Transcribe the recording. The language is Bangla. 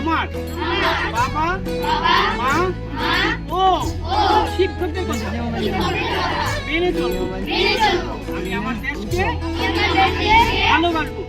আমার। মেনে চলবো আমি আমার দেশকে ভালোবাসবো।